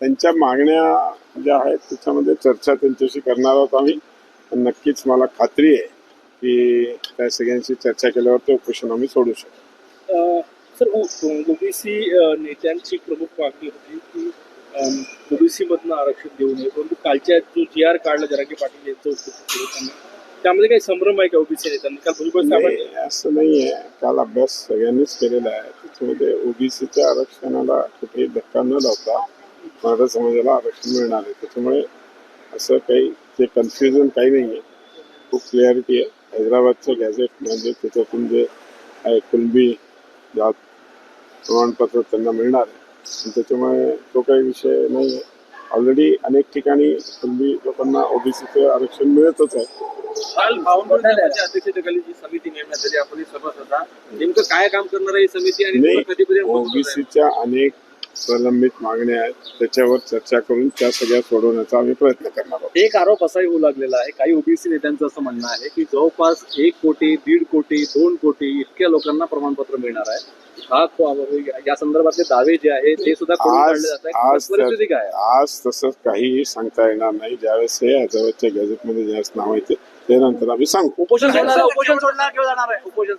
त्यांच्या मागण्या ज्या आहेत त्याच्यामध्ये चर्चा त्यांच्याशी करणार आहोत आम्ही. नक्कीच मला खात्री आहे की त्या सगळ्यांशी चर्चा केल्यावर ते उपोषण आम्ही सोडू शकतो. सर ओबीसी नेत्यांची प्रमुख मागणी होती की ओबीसी मधनं आरक्षण देऊ नये. परंतु कालच्या जो जी आर काढला जरांगे पाटील यांचं त्यामध्ये काही संभ्रम आहे का ओबीसी नेत्यांना? काल भुजबळ असं नाही आहे काल अभ्यास सगळ्यांनीच केलेला आहे. त्याच्यामध्ये ओबीसीच्या आरक्षणाला कुठेही धक्का न लावता मराठा समाजाला आरक्षण मिळणार आहे. त्याच्यामुळे असं काही ते कन्फ्युजन काही नाही आहे. खूप क्लिअरिटी आहे. हैदराबादचं गॅझेट म्हणजे त्याच्यातून जे आहे कुलबी जात प्रमाणपत्र त्यांना मिळणार आहे. त्याच्यामुळे तो काही विषय नाही आहे. ऑलरेडी अनेक ठिकाणी कुलबी लोकांना ओबीसीचं आरक्षण मिळतच आहे. काल भावंडाच्या अध्यक्षतेखाली जी समिती नेमण्यात आली आपण सभासद होता नेमकं काय काम करणार आहे समिती आणि? ओबीसीच्या अनेक प्रलंबित मागण्या आहेत त्याच्यावर चर्चा करून त्या सगळ्या सोडवण्याचा आम्ही प्रयत्न करणार आहोत. एक आरोप असाही होऊ लागलेला आहे. काही ओबीसी नेत्यांचं असं म्हणणं आहे की जवळपास एक कोटी दीड कोटी दोन कोटी इतक्या लोकांना प्रमाणपत्र मिळणार आहे. हा को- या संदर्भातले दावे जे आहे ते सुद्धा आज काढले जात आहेत? आज परिस्थिती काय आहे? त्या- आज तसं काहीही सांगता येणार नाही. ज्यावेळेस हे हैदराबादच्या गॅझेटमध्ये ज्यावेळेस नाव येते त्यानंतर आम्ही सांगू. उपोषण सोडणार उपोषण सोडणार किंवा जाणार आहे? उपोषण